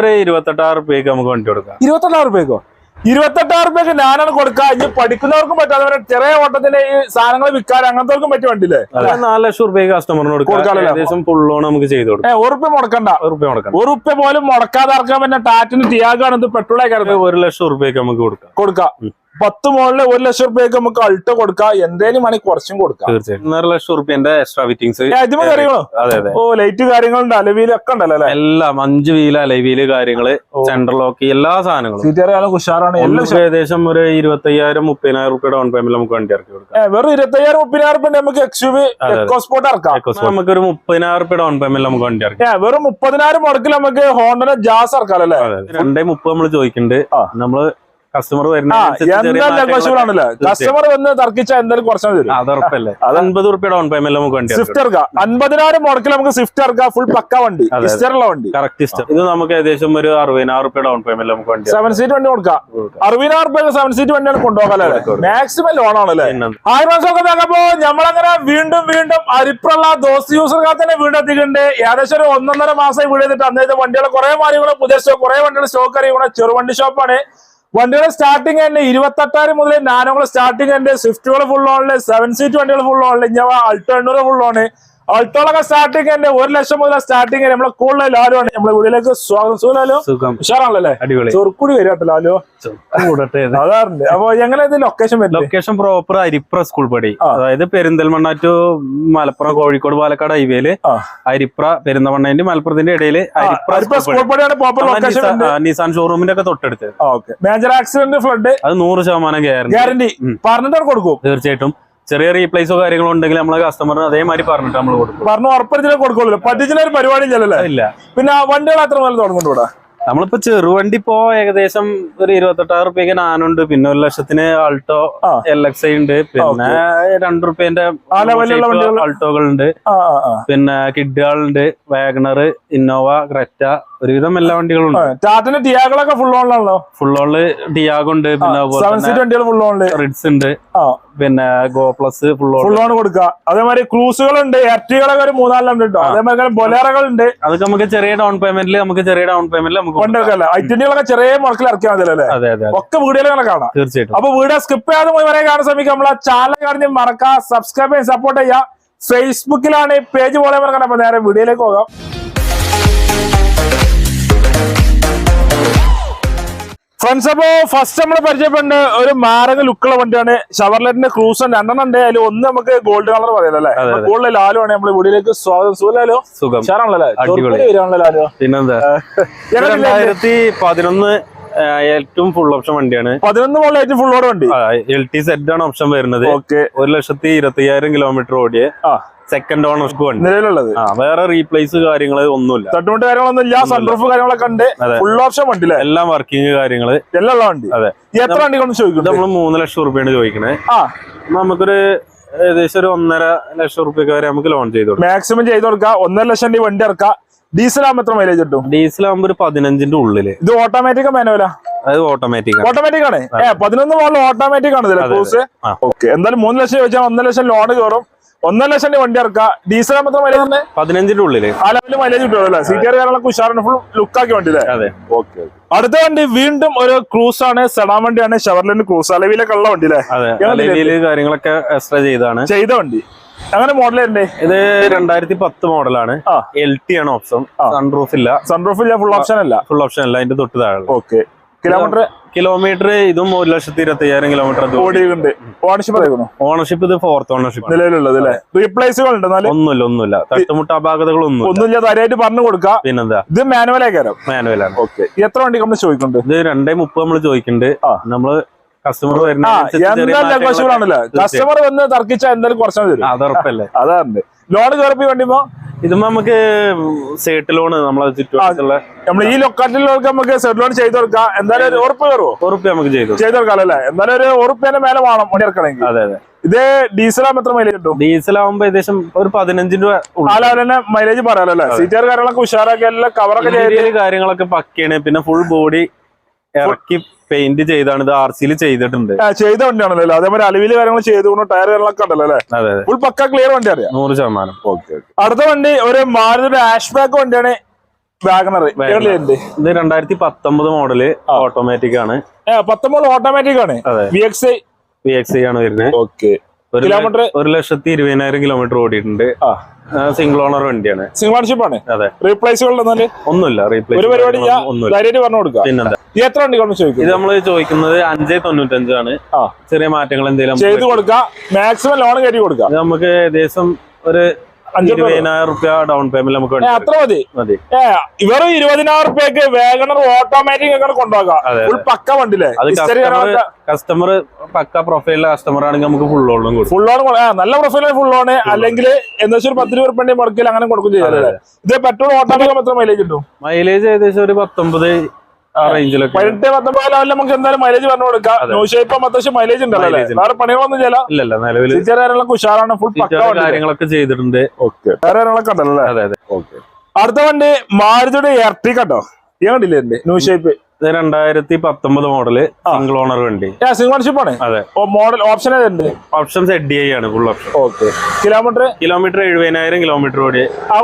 ഒരു ഇരുപത്തെട്ടായിരം റുപ്യക്ക് നമുക്ക് വണ്ടി കൊടുക്കാം. ഇരുപത്തെട്ടായിരം റുപ്യക്കോ ഇരുപത്തെട്ടായിരം റുപ്യക്ക് ഞാനാണ് കൊടുക്കുക ഇനി പഠിക്കുന്നവർക്കും പറ്റാതെ ചെറിയ ഓട്ടത്തിന് ഈ സാധനങ്ങൾ വിൽക്കാൻ അങ്ങനത്തെ പറ്റിയ വണ്ടിയില്ലേ? നാല് ലക്ഷം റുപ്യ കസ്റ്റമറിന് കൊടുക്കാം. ഏകദേശം നമുക്ക് ചെയ്ത് കൊടുക്കാം. മുടക്കണ്ട. ഒരു മുടക്കണം റുപ്യ പോലും മുടക്കാതെ ഇറക്കാൻ പറ്റുന്ന ടാറ്റിന് ടിയാഗാണ് ഇത് പെട്രോളായി കയറുന്നത് ഒരു ലക്ഷം റുപ്യക്ക് നമുക്ക് കൊടുക്കാം. കൊടുക്കാം. പത്ത് മോളിൽ ഒരു ലക്ഷം റുപ്യക്ക് നമുക്ക് അൾട്ട് കൊടുക്കാം. എന്തേലും വേണമെങ്കിൽ കുറച്ചും കൊടുക്കാം. ഒന്നര ലക്ഷം റുപ്യന്റെ എക്സ്ട്രാ ഫിറ്റിംഗ്സ് ഏ, ഇതിമ്മെ കാര്യങ്ങളോ. അതെ അതെ. ഓ ലൈറ്റ് കാര്യങ്ങളുണ്ട്. അലവീൽ ഒക്കെ ഉണ്ടല്ലോ അല്ലെ? എല്ലാം അഞ്ച് വീൽ അലവീൽ കാര്യങ്ങൾ സെൻട്രൽ ലോക്ക് എല്ലാ സാധനങ്ങളും. സീറ്റ് അറിയാലും ഉഷാറാണ്. എല്ലാം ഏകദേശം ഒരു ഇരുപത്തയ്യായിരം മുപ്പതിനായിരം റുപ്യ ഡൗൺ പേയ്മെന്റ് നമുക്ക് വണ്ടി ഇറക്കി കൊടുക്കാം. വെറും ഇരുപത്തയ്യായിരം മുപ്പതിനായിരം റുപ്യ നമുക്ക് എക്സ്യൂവി. എക്കോസ്പോർട്ട് ഇറക്കാം. നമുക്ക് ഒരു മുപ്പതിനായിരം റുപ്യ ഡൗൺ പേയ്മെന്റ് നമുക്ക് വണ്ടി ഇറക്കി. വെറും മുപ്പതിനായിരം മുടക്കിൽ നമുക്ക് ഹോണ്ടനെ ജാസ് ഇറക്കാം അല്ലേ. രണ്ടേ മുപ്പത് നമ്മൾ ചോദിക്കുന്നുണ്ട് ആ. നമ്മൾ കസ്റ്റമർ വരുന്ന കസ്റ്റമർ വന്ന് തർക്കിച്ചാൽ എന്തായാലും കുറച്ചാൽ തരും അത് ഉറപ്പല്ലേ? അത് അൻപത് റുപ്യ ഡൗൺ പേയ്മെന്റ് നമുക്ക് വണ്ടി സ്വിഫ്റ്റ് ഇറക്കാം. അൻപതിനായിരം മുടക്കിൽ നമുക്ക് സ്വിഫ്റ്റ് ഇറക്കാം. ഫുൾ പക്ക വണ്ടി. ഇസ്റ്ററുള്ള വണ്ടി. കറക്റ്റ് ഇത് നമുക്ക് ഏകദേശം ഒരു അറുപതിനായിരം റുപ്യ ഡൗൺ പേയ്മെന്റ് നമുക്ക് വണ്ടി സെവൻ സീറ്റ് വണ്ടി കൊടുക്കാം. അറുപതിനായിരം റുപ്യ സെവൻ സീറ്റ് വണ്ടിയാണ് കൊണ്ടുപോകാം കൊടുക്കാം. മാക്സിമം ലോൺ ആണല്ലേ? ആയിരം മാസമൊക്കെ നോക്കുമ്പോ നമ്മളങ്ങനെ വീണ്ടും വീണ്ടും അരിപ്പുള്ള ദോസ് യൂസർക്കാർ തന്നെ എത്തിയിട്ടുണ്ട്. ഏകദേശം ഒരു ഒന്നൊന്നര മാസം വീട് ചെയ്തിട്ട് അന്നേരത്തെ വണ്ടികളെ കുറെ മാറിയുള്ള പുതിയ സ്റ്റോക്ക് കുറെ വണ്ടികൾ സ്റ്റോക്ക് അറിയുന്ന ചെറുവണ്ടി ഷോപ്പാണ് വണ്ടികളുടെ സ്റ്റാർട്ടിംഗ് തന്നെ ഇരുപത്തെട്ടായിരം മുതൽ നാനോകൾ സ്റ്റാർട്ടിംഗ് ഉണ്ട് സ്വിഫ്റ്റുകൾ ഫുൾ ഓണിൽ സെവൻ സീറ്റ് വണ്ടികൾ ഫുൾ ഓണിൽ ഇനി അൾട്ടോ എണ്ണൂറ് ഫുൾ ഓണ് അൾട്ടോളൊക്കെ സ്റ്റാർട്ടിങ് തന്നെ. ഒരു ലക്ഷം മുതൽ സ്റ്റാർട്ടിങ് നമ്മളെ കൂടുതൽ ലാലുവാണ് നമ്മളെ വീട്ടിലേക്ക് സ്വാഗതം. സുഖാലോ സുഖം. ഉഷാറാണല്ലേ അടിപൊളി. ചെറുക്കൂടി വരാട്ടോ ലാലോ. കൂടട്ടെ. അതാറുണ്ട് അപ്പൊ ഞങ്ങളെ ഇത് ലൊക്കേഷൻ വരും ലൊക്കേഷൻ പ്രോപ്പർ അരിപ്ര സ്കൂൾ പടി. അതായത് പെരിന്തൽമണ്ണ ടു മലപ്പുറം കോഴിക്കോട് പാലക്കാട് ഹൈവേയിൽ. അരിപ്ര പെരുന്തമണ്ണേന്റെ മലപ്പുറത്തിന്റെ ഇടയിൽ അരിപ്ര സ്കൂൾ പടിയാണ് പ്രോപ്പർ ലൊക്കേഷൻ നിസാൻ- ഷോറൂമിന്റെ ഒക്കെ തൊട്ടടുത്ത്. മേജർ ആക്സിഡന്റ് ഫ്ലഡ് അത് നൂറ് ശതമാനം ഗ്യാരണ്ടി. പറഞ്ഞിട്ട് കൊടുക്കും. തീർച്ചയായിട്ടും. ചെറിയ റീപ്ലേസോ കാര്യങ്ങളോ ഉണ്ടെങ്കിൽ നമ്മളെ കസ്റ്റമറിന് അതേമാതിരി പറഞ്ഞിട്ട് നമ്മൾ കൊടുക്കും. പറഞ്ഞു ഉറപ്പിച്ചാലേ കൊടുക്കുള്ളൂ. പറ്റിച്ചില്ല ഒരു പരിപാടി ഇല്ലല്ലേ ഇല്ല. പിന്നെ വണ്ടികൾ എത്ര നല്ല തുടങ്ങുന്നുണ്ട് നമ്മളിപ്പോ ചെറുവണ്ടി ഇപ്പോ ഏകദേശം ഒരു ഇരുപത്തെട്ടായിരം റുപ്യക്ക് നാനുണ്ട്. പിന്നെ ഒരു ലക്ഷത്തിന് ആൾട്ടോ. എൽ എക്സ് ഐ ഉണ്ട്. പിന്നെ രണ്ടു റുപ്യന്റെ. ആൾട്ടോകൾ ഉണ്ട് പിന്നെ കിഡുകളുണ്ട് വാഗണർ ഇന്നോവ ക്രെറ്റ ഒരുവിധം എല്ലാ വണ്ടികളും ടാറ്റിന്റെ ടിയാകളൊക്കെ ഫുൾ ഓണിലാണല്ലോ ഫുൾ ഓണിൽ ടിയാഗോ ഉണ്ട് പിന്നെ ഫുൾ ഓണിൽ റിഡ്സ് ഉണ്ട്. പിന്നെ Go plus full on full on കൊടുക്കുക. അതേമാതിരി ക്രൂസുകളുണ്ട് എർട്ടികളൊക്കെ ഒരു മൂന്നാലെണ്ണം ഉണ്ട് കേട്ടോ അതേമാതിരി ബൊലേറകൾ ഉണ്ട്. അതൊക്കെ നമുക്ക് ചെറിയ ഡൗൺ പേയ്മെന്റിൽ നമുക്ക് ചെറിയ ഡൗൺ പേയ്മെന്റിൽ അല്ലേ. ഐറ്റന്റികളൊക്കെ ചെറിയ മുളക്കിൽ ഇറക്കിയാൽ മതി അല്ലേ അതെ അതെ അതെ. ഒക്കെ വീഡിയോയിലൊക്കെ കാണാം. തീർച്ചയായിട്ടും. അപ്പൊ വീഡിയോ സ്കിപ്പ് ചെയ്യാതെ പോയി വരെ കാണാൻ ശ്രമിക്കാം. നമ്മളെ ചാനൽ കാണിച്ച് മറക്കാം. സബ്സ്ക്രൈബ് ചെയ്യാൻ സപ്പോർട്ട് ചെയ്യാം ഫേസ്ബുക്കിലാണ് ഈ പേജ് പോലെ മറക്കണം അപ്പൊ നേരെ വീഡിയോയിലേക്ക് പോകാം. ഫ്രണ്ട്സ് അപ്പോ ഫസ്റ്റ് നമ്മൾ പരിചയപ്പെടേണ്ട ഒരു മാരക ലുക്കുള്ള വണ്ടിയാണ് ഷവർലെറ്റിന്റെ ക്രൂസ് രണ്ടെണ്ണം ഉണ്ട്. അതിൽ ഒന്ന് നമുക്ക് ഗോൾഡ് കളർ പറയാലോ. ഗോൾഡ് ലാലു ആണ് നമ്മൾ വീടിലേക്ക് സ്വാഗതം. സുഖലാലോ സുഖം. രണ്ടായിരത്തി പതിനൊന്ന് ഏറ്റവും ഫുൾ ഓപ്ഷൻ വണ്ടിയാണ്. പതിനൊന്ന് മുകളിൽ ഏറ്റവും ഫുൾ ഓർഡർ വണ്ടി. എൽ ടി സെറ്റ് ആണ് ഓപ്ഷൻ വരുന്നത്. ഓക്കെ ഒരു ലക്ഷത്തി ഇരുപത്തി അയ്യായിരം കിലോമീറ്റർ ഓടിയേ ആ. സെക്കൻഡ് ഓണർഷിപ്പ് വണ്ടി നിലവിലുള്ളത്. വേറെ റീപ്ലേസ് കാര്യങ്ങൾ ഒന്നുമില്ല. തട്ടുമുട്ട് കാര്യങ്ങളൊന്നും ഇല്ല സൺറൂഫ് കാര്യങ്ങളൊക്കെ ഉണ്ട്. ഫുൾ ഓപ്ഷൻ വണ്ടിയല്ലേ. എല്ലാം വർക്കിംഗ് കാര്യങ്ങൾ എല്ലാം ഉള്ള വണ്ടി. അതെ. എത്ര വണ്ടി കൊണ്ട് ചോദിക്കും നമ്മൾ മൂന്ന് ലക്ഷം റുപ്യാണ് ചോദിക്കണേ. ആ. നമുക്കൊരു ഏകദേശം ഒരു ഒന്നര ലക്ഷം റുപ്യൊക്കെ വരെ നമുക്ക് ലോൺ ചെയ്തു കൊടുക്കാം. മാക്സിമം ചെയ്ത് കൊടുക്കുക ഒന്നര ലക്ഷം രൂപ വണ്ടി ഇറക്കുക ഡീസൽ ആകുമ്പോൾ എത്ര മൈലേജ് കിട്ടും? ഡീസൽ ആകുമ്പോൾ ഒരു പതിനഞ്ചിന്റെ ഉള്ളിൽ. ഇത് ഓട്ടോമാറ്റിക് മാനുവല അതായത് ഓട്ടോമാറ്റിക് ഓട്ടോമാറ്റിക് ആണ്. ഏ പതിനൊന്ന് മോഡൽ ഓട്ടോമാറ്റിക് ആണ്. ഓക്കെ എന്തായാലും മൂന്ന് ലക്ഷം ചോദിച്ചാൽ ഒന്നര ലക്ഷം ലോൺ കയറും ഒന്നര ലക്ഷം വണ്ടി ഇറക്കുക. ഡീസൽ എത്ര മൈലേജ് തന്നെ പതിനഞ്ചിന്റെ ഉള്ളിൽ. ആ ലെവലിൽ മൈലേജ് കിട്ടുമല്ലോ അല്ലേ? സീറ്റ് കാരണം ഉഷാറിന് ഫുൾ ലുക്കാക്കി വണ്ടി അതെ. ഓക്കെ അടുത്ത വണ്ടി വീണ്ടും ഒരു ക്രൂസ് ആണ്. സെഡാൻ വണ്ടിയാണ്. ഷവർലിന്റെ ക്രൂസ് അലവിലൊക്കെ ഉള്ള വണ്ടി അല്ലേ കാര്യങ്ങളൊക്കെ എക്സ്ട്രാ ചെയ്താണ് ചെയ്ത വണ്ടി. അങ്ങനെ മോഡൽ ഉണ്ട് ഇത് രണ്ടായിരത്തി പത്ത് മോഡലാണ്. എൽ ടി ആണ് ഓപ്ഷൻ. സൺറൂഫ് ഇല്ല. സൺറൂഫ് ഇല്ല ഫുൾ ഓപ്ഷൻ അല്ല. ഫുൾ ഓപ്ഷൻ അല്ല. അതിന്റെ തൊട്ട് താഴെ ഓക്കെ കിലോമീറ്റർ കിലോമീറ്റർ ഇതും ഒരു ലക്ഷത്തി ഇരുപത്തി അയ്യായിരം കിലോമീറ്റർ ഓടിയുണ്ട് ഓണർഷിപ്പ് ഓണർഷിപ്പ് ഇത് ഫോർത്ത് ഓണർഷിപ്പ് നിലവിലുള്ളത് അല്ലേ? റീപ്ലേസുകൾ ഒന്നുമില്ല ഒന്നുമില്ല. തട്ടുമുട്ട അപാകതകളൊന്നും ഒന്നുമില്ല തരായിട്ട് പറഞ്ഞു കൊടുക്കാം. പിന്നെന്താ? ഇത് മാനുവലേക്കാരം മാനുവലാണ് ഓക്കെ എത്ര വണ്ടി നമ്മൾ ചോദിക്കുന്നുണ്ട്? ഇത് രണ്ടേ മുപ്പത് നമ്മൾ ചോദിക്കുന്നുണ്ട്. ആ. നമ്മൾ കസ്റ്റമർ വരുന്ന കസ്റ്റമർ വന്ന് തർക്കിച്ചാൽ എന്തായാലും കുറച്ചാൽ അതാണ്. ലോൺ കയറപ്പി വണ്ടിപ്പോ ഇതുമ്പോ നമുക്ക് സേട്ട് ലോൺ നമ്മളെ നമ്മൾ നമ്മൾ ഈ ലൊക്കാലിറ്റിയിലൊക്കെ നമുക്ക് സെറ്റ് ലോൺ ചെയ്ത് കൊടുക്കാം. എന്തായാലും ഒരു ഉറപ്പ് കയറുമോ ഉറപ്പ് നമുക്ക് ചെയ്തു ചെയ്ത് കൊടുക്കാം അല്ലേ? എന്തായാലും ഒരു ഉറപ്പിന്റെ മേലെ വേണം വണ്ടി ഇറക്കണമെങ്കിൽ അതെ അതെ. ഇത് ഡീസൽ ആകുമ്പോൾ എത്ര മൈലേജ് കിട്ടും? ഡീസൽ ആവുമ്പോ ഏകദേശം ഒരു പതിനഞ്ചിന് രൂപ തന്നെ മൈലേജ് പറയാലോ അല്ലെ? സീറ്റാർ കാര്യങ്ങളൊക്കെ ഉഷാറാക്കി എല്ലാം കവറൊക്കെ കാര്യങ്ങളൊക്കെ പക്കയാണ്. പിന്നെ ഫുൾ ബോഡി ഇറക്കി പെയിന്റ് ചെയ്താണ്. ഇത് ആർ സിയിൽ ചെയ്തിട്ടുണ്ട്. ചെയ്ത വണ്ടിയാണല്ലോ അല്ലേ? അതേപോലെ അലവിൽ കാര്യങ്ങൾ ചെയ്തുകൊണ്ട് ടയർ കാര്യങ്ങളൊക്കെ ഉണ്ടല്ലോ അല്ലേ? അതെ ഫുൾ പക്ക ക്ലിയർ വണ്ടി അറിയാം നൂറ് ശതമാനം. അടുത്ത വണ്ടി ഒരു മാരുതിയുടെ ആഷ് ബാക്ക് വണ്ടിയാണ് വാഗണർ ഇത് രണ്ടായിരത്തി പത്തൊമ്പത് മോഡൽ ഓട്ടോമാറ്റിക് ആണ്. പത്തൊമ്പത് ഓട്ടോമാറ്റിക് ആണ്. വി എക്സ് വി എക്സ് ആണ് വരുന്നത്. ഓക്കെ കിലോമീറ്റർ ഒരു ലക്ഷത്തി ഇരുപതിനായിരം കിലോമീറ്റർ ഓടിയിട്ടുണ്ട്. ആ. സിംഗിൾ ഓണർ വണ്ടിയാണ്. സിംഗിൾ ആണ്? അതെ. റീപ്ലേസുകൾ ഒന്നുമില്ല ഒരു റീപ്ലേസ് പരിപാടി ഞാൻ ഒന്നുമില്ല. ധൈര്യമായിട്ട് പറഞ്ഞു കൊടുക്കാം പിന്നെന്താ? എത്ര വണ്ടി കൊണ്ട് ചോദിക്കും ഇത് നമ്മൾ ചോദിക്കുന്നത് അഞ്ചേ തൊണ്ണൂറ്റഞ്ചാണ് ആ. ചെറിയ മാറ്റങ്ങൾ എന്തെങ്കിലും ചെയ്ത് കൊടുക്കാം മാക്സിമം ലോൺ കയറ്റി കൊടുക്കാം നമുക്ക് ഏകദേശം ഒരു ഇരുപതിനായിരം റുപ്യ ഡൗൺ പേയ്മെന്റ് നമുക്ക് അത്ര മതി. വെറും ഇരുപതിനായിരം റുപ്യക്ക് വേഗണർ ഓട്ടോമാറ്റിക് അങ്ങനെ കൊണ്ടുപോകാം. പക്ക വണ്ടില്ലേ അത് കസ്റ്റമർ പക്ക പ്രൊഫൈലിലെ കസ്റ്റമർ ആണെങ്കിൽ നമുക്ക് ഫുൾ ഓണും ഫുൾ ഓൺ നല്ല പ്രൊഫൈൽ ഫുൾ ഓൺ അല്ലെങ്കിൽ എന്താ വെച്ചാൽ പത്ത് രൂപ ഉറുപ്പിക മുടക്കിൽ അങ്ങനെ കൊടുക്കും ചെയ്യാം ഇത് പെട്രോൾ ഓട്ടോമാറ്റിക് എത്ര മൈലേജ് കിട്ടും. മൈലേജ് ഏകദേശം ഒരു പത്തൊമ്പത് ആ റേഞ്ചിലൊക്കെ. നമുക്ക് എന്തായാലും മൈലേജ് പറഞ്ഞു കൊടുക്കാം. അത്യാവശ്യം മൈലേജ് ഉണ്ടല്ലോ. വേറെ പണികളൊന്നും ചെയ്യല ഇല്ലല്ല നിലവിൽ ഫീച്ചർ കാര്യങ്ങളൊക്കെ ഉഷാറാണ് ഫുൾ കാര്യങ്ങളൊക്കെ ചെയ്തിട്ടുണ്ട്. ഓക്കെ വേറെ കാര്യങ്ങളൊക്കെ ഉണ്ടല്ലോ അതെ അതെ. ഓക്കെ അടുത്ത വണ്ടി മാരുതിയുടെ എർട്ടി കേട്ടോ ഞാൻ കണ്ടില്ലേ ന്യൂ ഷേപ്പ് ഇത് രണ്ടായിരത്തി പത്തൊമ്പത് മോഡൽ സിംഗിൾ ഓണർ വണ്ടി. സിംഗിൾ ആണ്. അതെ. മോഡൽ ഓപ്ഷൻ ഓപ്ഷൻ എഡ് ഐ ആണ് full option okay kilometre kilometre എഴുപതിനായിരം കിലോമീറ്റർ ഓടി. ആ.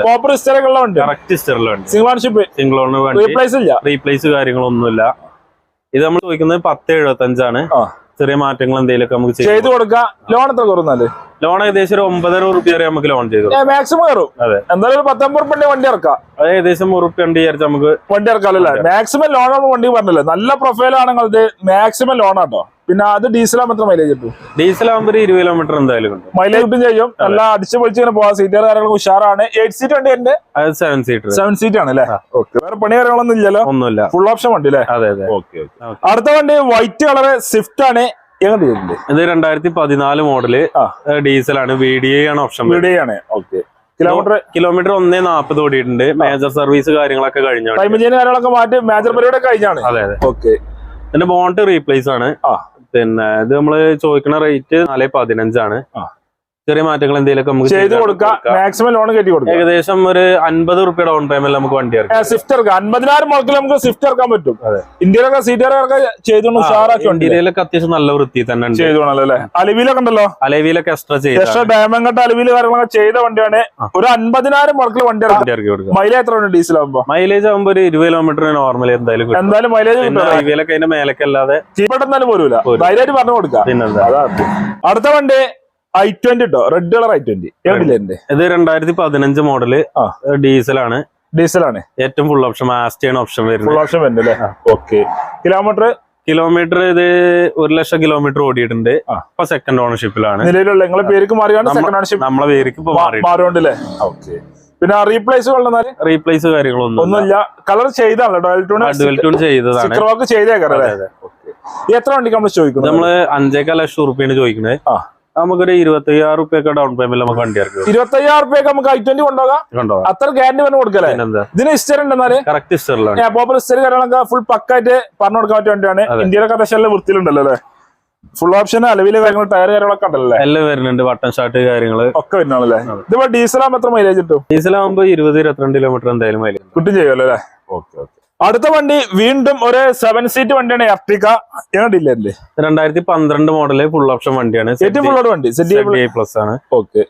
പ്രോപ്പർ ഹിസ്റ്ററി ഉള്ള വണ്ടി. കറക്റ്റ് സ്റ്റെറിൽ വണ്ടി. സിംഗിൾ ഓണർഷിപ്പ് സിംഗിൾ ഓണർ വണ്ടി. റീപ്ലേസ് ഇല്ല. റീപ്ലേസ് കാര്യങ്ങളൊന്നുമില്ല. ഇത് നമ്മൾ ചോദിക്കുന്നത് പത്ത് എഴുപത്തി അഞ്ചാണ് ആ. ചെറിയ മാറ്റങ്ങൾ എന്തെങ്കിലുമൊക്കെ നമുക്ക് ചെയ്തു കൊടുക്കാം. ലോൺ എത്ര കുറഞ്ഞാൽ ലോൺ ഏകദേശം ഒരു ഒമ്പതര റുപ്യ വരെ നമുക്ക് ലോൺ ചെയ്തു മാക്സിമം കയറും. അതെ. എന്തായാലും ഒരു പത്തൊമ്പത് ഉറുപ്പിന്റെ വണ്ടി ഇറക്കാം. അത് ഏകദേശം റുപ്യ വണ്ടി വിചാരിച്ചാൽ നമുക്ക് വണ്ടി ഇറക്കാമല്ലേ മാക്സിമം ലോൺ ആണ് വണ്ടി പറഞ്ഞല്ലേ? നല്ല പ്രൊഫൈൽ ആണ് നിങ്ങളത്. മാക്സിമം ലോൺ ആട്ടോ പിന്നെ അത് ഡീസലാകുമ്പോൾ എത്ര മൈലേജ് കിട്ടും? ഡീസൽ ആകുമ്പോൾ ഒരു ഇരുപത് കിലോമീറ്റർ എന്തായാലും കിട്ടും. മൈലേജ് കിട്ടും ചെയ്യും. നല്ല അടിച്ചു പൊളിച്ച് ഇങ്ങനെ പോകാം സീറ്റുകാർ കാര്യങ്ങൾ ഉഷാറാണ്. എയ്റ്റ് സീറ്റ് വണ്ടി എന്റെ സെവൻ സീറ്റ് സെവൻ സീറ്റ് ആണ് അല്ലേ? ഓക്കെ വേറെ പണി കാര്യങ്ങളൊന്നും ഇല്ലല്ലോ? ഒന്നുമില്ല. ഫുൾ ഓപ്ഷൻ വണ്ടി അല്ലേ? അതെ അതെ. ഓക്കെ അടുത്ത വണ്ടി വൈറ്റ് കളർ സ്വിഫ്റ്റ് ആണ്. എങ്ങനെ ചെയ്യുന്നത് ഇത് രണ്ടായിരത്തി പതിനാല് മോഡൽ ആണ്. വി ഡി ആണ് ഓപ്ഷൻ വീഡിയോ ആണ്. ഓക്കെ കിലോമീറ്റർ കിലോമീറ്റർ ഒന്നേ നാപ്പത് ഓടിയിട്ടുണ്ട്. മേജർ സർവീസ് കാര്യങ്ങളൊക്കെ കഴിഞ്ഞു ടൈം കാര്യങ്ങളൊക്കെ മാറ്റി മേജർ പരിപാടി കഴിഞ്ഞാണ് അതെ അതെ. ഓക്കെ ഇതിന്റെ ബോണ്ട് റീപ്ലേസ് ആണ്. ആ. പിന്നെ ഇത് നമ്മൾ ചോദിക്കുന്ന റേറ്റ് നാല് പതിനഞ്ചാണ്. ആ. ചെറിയ മാറ്റങ്ങൾ എന്തെങ്കിലുമൊക്കെ നമുക്ക് ചെയ്ത് കൊടുക്കാം. മാക്സിമം ലോൺ കയറ്റി കൊടുക്കാം. ഏകദേശം ഒരു അൻപത് റുപ്യ ഡൗൺ പേയ്മെന്റ് നമുക്ക് വണ്ടി ഇറക്കാം. സ്വിഫ്റ്റ് ഇറക്കാം. അൻപതിനായിരം മുടക്കിൽ നമുക്ക് സ്വിഫ്റ്റ് ഇറക്കാൻ പറ്റും. ഇന്ത്യയിലൊക്കെ സീറ്റുകാരൊക്കെ ചെയ്തോണ്ട് ഉഷാറാക്കി ഇന്ത്യയിലൊക്കെ അത്യാവശ്യം നല്ല വൃത്തി തന്നെ ചെയ്തോണല്ലോ അല്ലെ? അലവിലൊക്കെ ഉണ്ടല്ലോ? അലവിയിലൊക്കെ എക്സ്ട്രാ ചെയ്ത് എക്സ്ട്രാ ഡയമണ്ട് അലവിയിൽ കാര്യങ്ങളൊക്കെ ചെയ്ത വണ്ടിയാണ്. ഒരു അൻപതിനായിരം മുടക്കിൽ വണ്ടി ഇറക്കാം. കൊടുക്കാം. മൈലേജ് എത്ര ഉണ്ട് ഡീസൽ ആകുമ്പോ മൈലേജ് ആകുമ്പോൾ ഒരു ഇരുപത് കിലോമീറ്റർ നോർമൽ എന്തായാലും കിട്ടും. എന്തായാലും മൈലേജ് അലവിയിലൊക്കെ കിട്ടും അതിന്റെ മേലൊക്കെ അല്ലാതെ ധൈര്യമായിട്ട് പറഞ്ഞു കൊടുക്കാം. പിന്നെന്താ? അടുത്ത വണ്ടി ഐ ട്വന്റി കേട്ടോ റെഡ് കളർ ഐ ട്വന്റി എവിടെ ഇത് രണ്ടായിരത്തി പതിനഞ്ച് മോഡൽ ആ. ഡീസൽ ആണ്. ഡീസൽ ആണ്. ഏറ്റവും ഫുൾ ഓപ്ഷൻ മാസ്റ്റേൺ ഓപ്ഷൻ വരുന്നത്. ഫുൾ ഓപ്ഷൻ വരുന്നത് അല്ലേ? ഓക്കെ കിലോമീറ്റർ കിലോമീറ്റർ ഇത് ഒരു ലക്ഷം കിലോമീറ്റർ ഓടിയിട്ടുണ്ട്. ഇപ്പൊ സെക്കൻഡ് ഓണർഷിപ്പിലാണ് നിലവിലുള്ള നിങ്ങളെ പേർക്ക് മാറിയാണ് സെക്കൻഡ് ഓണർഷിപ്പ് നമ്മളെ പേർക്ക് ഇപ്പൊ മാറിയോണ്ടല്ലേ? ഓക്കെ പിന്നെ റീപ്ലേസ് റീപ്ലേസ് കാര്യങ്ങളൊന്നും ഒന്നുമില്ല. കളർ ചെയ്താണല്ലോ ഡോയൽ ടൂൺ ഡുവൽ ചെയ്തതാണ്. ചെയ്തേക്കാറല്ലേ. എത്ര വണ്ടിക്ക് നമ്മൾ ചോദിക്കുന്നത്? നമ്മൾ അഞ്ചേക്കാൽ ലക്ഷം റുപ്യാണ് ചോദിക്കുന്നത്. ആ. നമുക്കൊരു ഇരുപത്തി അയ്യായിരം റുപ്യൊക്കെ ഡൗൺ പേയ്മെന്റ് നമുക്ക് വണ്ടി ഇറക്കാം. ഇരുപത്തി അയ്യായിരം റുപ്യക്ക് നമുക്ക് ഐ ട്വന്റി കൊണ്ടുപോകാം. കണ്ടോ അത്ര ഗ്യാരണ്ടി പറഞ്ഞ് കൊടുക്കല്ലേ? ഇതിന് ഹിസ്റ്ററി ഉണ്ടെന്നാൽ കറക്റ്റ് ഹിസ്റ്ററിലാണ് പോപ്പർ ഹിസ്റ്ററി കാര്യങ്ങളൊക്കെ ഫുൾ പക്കായിട്ട് പറഞ്ഞു കൊടുക്കാൻ പറ്റിയ വണ്ടിയാണ്. ഇന്ത്യയിലൊക്കെ അത്യാവശ്യം വൃത്തിയിലുണ്ടല്ലോ അല്ലേ? ഫുൾ ഓപ്ഷൻ അലവിലെ കാര്യങ്ങൾ ടയർ കാര്യങ്ങളൊക്കെ ഉണ്ടല്ലേ എല്ലാം വരുന്നുണ്ട് ബട്ടൺ ഷാർട്ട് കാര്യങ്ങൾ. ഒക്കെ വരുന്നാണല്ലേ ഇതിപ്പോ ഡീസൽ ആകുമ്പോൾ എത്ര മൈലേജ് കിട്ടും? ഡീസൽ ആകുമ്പോൾ ഇരുപത് ഇരുപത്തിരണ്ട് കിലോമീറ്റർ എന്തായാലും മൈലേജ് കിട്ടും. ചെയ്യുമല്ലോ അല്ലേ? അടുത്ത വണ്ടി വീണ്ടും ഒരു സെവൻ സീറ്റ് വണ്ടിയാണ് എർട്ടിക്ക ഡില്ലേ രണ്ടായിരത്തി പന്ത്രണ്ട് മോഡൽ ഫുൾ ഓപ്ഷൻ വണ്ടിയാണ്. വണ്ടി പ്ലസ് ആണ്. ഓക്കെ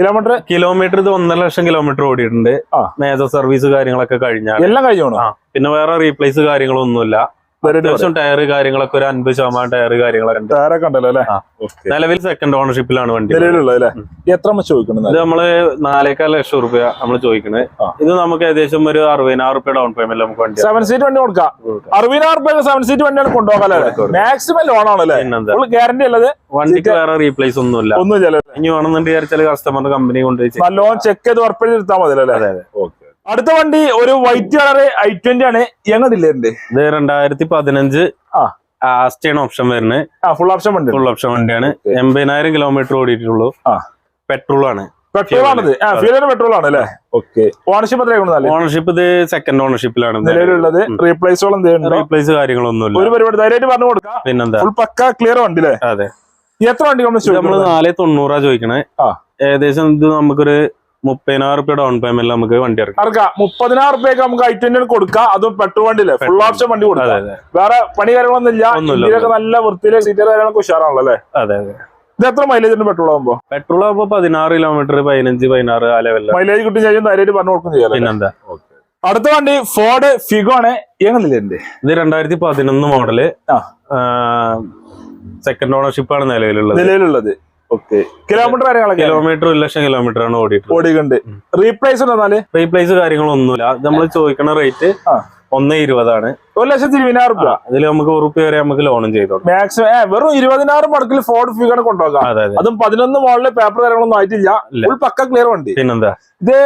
കിലോമീറ്റർ കിലോമീറ്റർ ഇത് ഒന്നര ലക്ഷം കിലോമീറ്റർ ഓടിയിട്ടുണ്ട്. മേജർ സർവീസ് കാര്യങ്ങളൊക്കെ കഴിഞ്ഞാണ് എല്ലാം കഴിഞ്ഞു പിന്നെ വേറെ റീപ്ലേസ് കാര്യങ്ങളൊന്നുമില്ല. അത്യാവശ്യം ടയർ കാര്യങ്ങളൊക്കെ ഒരു അൻപത് ശതമാനം ടയർ കാര്യങ്ങളൊക്കെ ഉണ്ട്. ടയറൊക്കെ ഉണ്ടല്ലോ അല്ലേ. നിലവിൽ സെക്കൻഡ് ഓണർഷിപ്പിലാണ് വണ്ടി. അല്ലേ? എത്ര ചോദിക്കുന്നത് ഇത് നമ്മൾ നാലേക്കാൽ ലക്ഷം റുപ്യ നമ്മൾ ചോദിക്കുന്നത് ഇത് നമുക്ക് ഏകദേശം ഒരു അറുപതിനായിരം റുപ്യ ഡൗൺ പേയ്മെന്റ് നമുക്ക് വണ്ടി സെവൻ സീറ്റ് വണ്ടി കൊടുക്കാം. അറുപതിനായിരം റുപ്യ സെവൻ സീറ്റ് വണ്ടിയാണ് കൊണ്ടുപോകാം. മാക്സിമം ലോൺ ആണല്ലേ ഗ്യാരണ്ടി ഉള്ളത് വണ്ടിക്ക് വേറെ റീപ്ലേസ് ഒന്നുമില്ല. ഒന്നും ചില ഇനി വേണമെന്നുണ്ടെങ്കിൽ കസ്റ്റമറിന്റെ കമ്പനി കൊണ്ടുപോയി ലോൺ ചെക്ക് ചെയ്ത് ഉറപ്പിച്ചെടുത്താൽ മതി അല്ലേ? അതെ അതെ. അടുത്ത വണ്ടി ഒരു വൈറ്റ് കളർ ഐ ട്വന്റി ആണ്. എന്റെ ഇത് രണ്ടായിരത്തി പതിനഞ്ച് ആ. ആസ്റ്റേൺ ഓപ്ഷൻ വരുന്നത്. ആ ഫുൾ ഓപ്ഷൻ വണ്ടി. ഫുൾ ഓപ്ഷൻ വണ്ടിയാണ്. എൺപതിനായിരം കിലോമീറ്റർ ഓടിയിട്ടുള്ളൂ. ആ. പെട്രോൾ ആണ്. പെട്രോൾ ആണത്. ആ ഫ്യൂലിന് പെട്രോൾ ആണ് അല്ലേ? ഓക്കെ ഓണർഷിപ്പ് എത്രയാണ് ഓണർഷിപ്പ് ഇത് സെക്കൻഡ് ഓണർഷിപ്പിലാണ് നിലവിലുള്ളത്. റീപ്ലേസുകൾ എന്തെങ്കിലും റീപ്ലേസ് കാര്യങ്ങളൊന്നുമില്ല. ഒരു പരിപാടി ധൈര്യമായിട്ട് പറഞ്ഞു കൊടുക്കാം. പിന്നെന്താ? ഫുൾ പക്ക ക്ലിയർ വണ്ടി അല്ലേ അതെ. എത്ര വണ്ടി നമ്മൾ നാല് തൊണ്ണൂറാ ചോദിക്കണേ. ഏകദേശം ഇത് നമുക്കൊരു മുപ്പതിനായിരം റുപ്യ ഡൗൺ പേയ്മെന്റ് നമുക്ക് വണ്ടി ഇറക്കാം. മുപ്പതിനായിരം റുപ്യക്ക് നമുക്ക് ഐ ട്വന്റി കൊടുക്കാം. അതും പെട്രോൾ വണ്ടിയില്ലേ ഫുൾ ഓപ്ഷൻ വണ്ടി കൊടുക്കാം. വേറെ പണി കാര്യങ്ങളൊന്നും ഇല്ല നല്ല വൃത്തിയിലെ സീറ്റർ കാര്യങ്ങളൊക്കെ ഉഷാറാണല്ലോ അല്ലേ? അതെ അതെ. ഇത് എത്ര മൈലേജ് ഉണ്ട് പെട്രോൾ ആകുമ്പോ പെട്രോൾ ആകുമ്പോ പതിനാറ് കിലോമീറ്റർ പതിനഞ്ച് പതിനാറ് ആ മൈലേജ് കിട്ടും കഴിഞ്ഞാൽ ധൈര്യമായിട്ട് പറഞ്ഞു കൊടുക്കും ചെയ്യാം പിന്നെന്താ? അടുത്ത വണ്ടി ഫോർഡ് ഫിഗോ ആണ്. എങ്ങനെ ഇത് രണ്ടായിരത്തി പതിനൊന്ന് മോഡൽ സെക്കൻഡ് ഓണർഷിപ്പ് ആണ് നിലവിലുള്ളത്. നിലവിലുള്ളത്. ഓക്കെ. കിലോമീറ്റർ കാര്യങ്ങളൊക്കെ കിലോമീറ്റർ ഒരു ലക്ഷം കിലോമീറ്റർ ആണ് ഓടിയിട്ട് ഓടിക്കുന്നുണ്ട് റീപ്ലേസ് ഉണ്ടെന്നാൽ റീപ്ലേസ് കാര്യങ്ങളൊന്നുമില്ല. നമ്മൾ ചോദിക്കുന്ന റേറ്റ്. ഒന്ന് ഇരുപതാണ്. ഒരു ലക്ഷത്തി ഇരുപതിനായിരം രൂപ അതിൽ നമുക്ക് ഉറുപ്പ്യ വരെ നമുക്ക് ലോണും ചെയ്തു മാക്സിമം വെറും ഇരുപതിനായിരം മുടക്കിൽ ഫോർഡ് ഫിഗോ കൊണ്ടുപോകാം അതെ പതിനൊന്ന് മോളിൽ പേപ്പർ കാര്യങ്ങളൊന്നും ആയിട്ടില്ല. ഫുൾ പക്ക ക്ലിയർ വണ്ടി. പിന്നെന്താ? ഇത്